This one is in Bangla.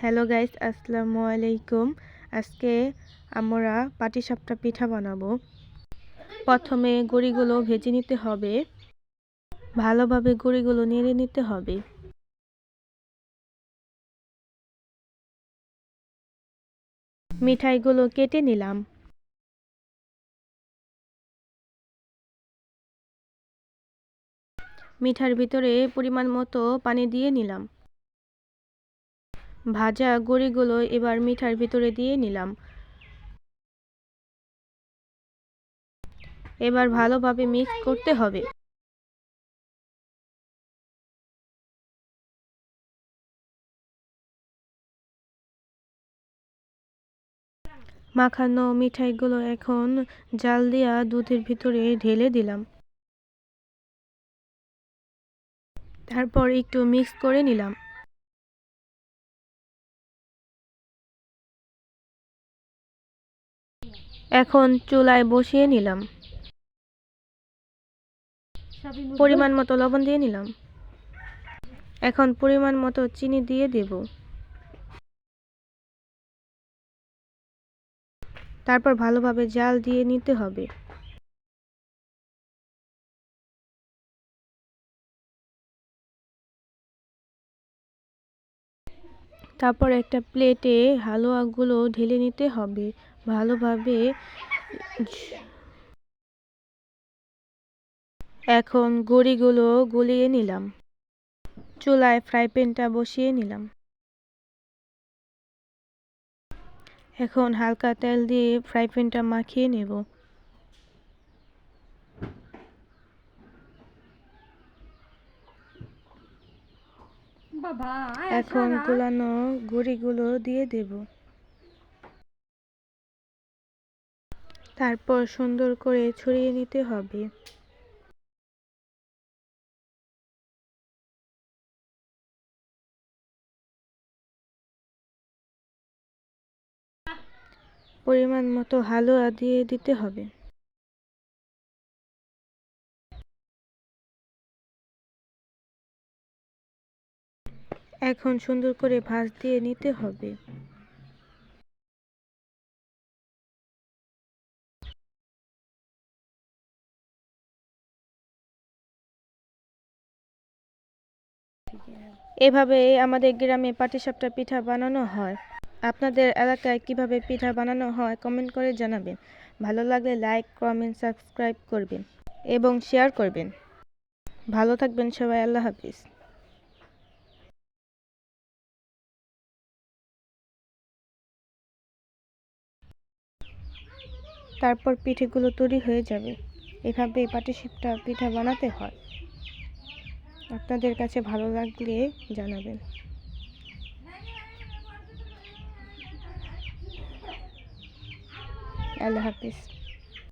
হ্যালো গাইস আসসালামু আলাইকুম আজকে আমরা পাটিসাপটা পিঠা বানাবো। প্রথমে গুঁড়িগুলো ভেজে নিতে হবে। ভালোভাবে গুঁড়িগুলো নেড়ে নিতে হবে। মিঠাইগুলো কেটে নিলাম। মিঠার ভিতরে পরিমাণ মতো পানি দিয়ে নিলাম। ভাজা গুঁড়িগুলো এবার মিঠার ভিতরে দিয়ে নিলাম। এবার ভালোভাবে মিক্স করতে হবে। মাখানো মিঠাইগুলো এখন জাল দেওয়া দুধের ভিতরে ঢেলে দিলাম। তারপর একটু মিক্স করে নিলাম। এখন চুলায় বসিয়ে নিলাম। পরিমাণ মতো লবণ দিয়ে নিলাম। এখন পরিমাণ মতো চিনি দিয়ে দেব। তারপর ভালোভাবে জাল দিয়ে নিতে হবে। তারপর একটা প্লেটে হালুয়াগুলো ঢেলে নিতে হবে। ভালোভাবে এখন গড়িগুলো গলিয়ে নিলাম। চুলায় ফ্রাই প্যানটা বসিয়ে নিলাম। এখন হালকা তেল দিয়ে ফ্রাই প্যানটা মাখিয়ে নেব। এখন গুলানো গুঁড়িগুলো দিয়ে দেব। তারপর সুন্দর করে ছড়িয়ে নিতে হবে। পরিমাণ মতো হালুয়া দিয়ে দিতে হবে। এখন সুন্দর করে ভাঁজ দিয়ে নিতে হবে। এভাবে আমাদের গ্রামে পাটিসাপটা পিঠা বানানো হয়। আপনাদের এলাকায় কীভাবে পিঠা বানানো হয় কমেন্ট করে জানাবেন। ভালো লাগলে লাইক, কমেন্ট, সাবস্ক্রাইব করবেন এবং শেয়ার করবেন। ভালো থাকবেন সবাই, আল্লাহ হাফিজ। তারপর পিঠেগুলো তৈরি হয়ে যাবে। এভাবে পাটিসাপটা পিঠা বানাতে হয়। আপনাদের কাছে ভালো লাগলে জানাবেন। আল্লাহ হাফিজ।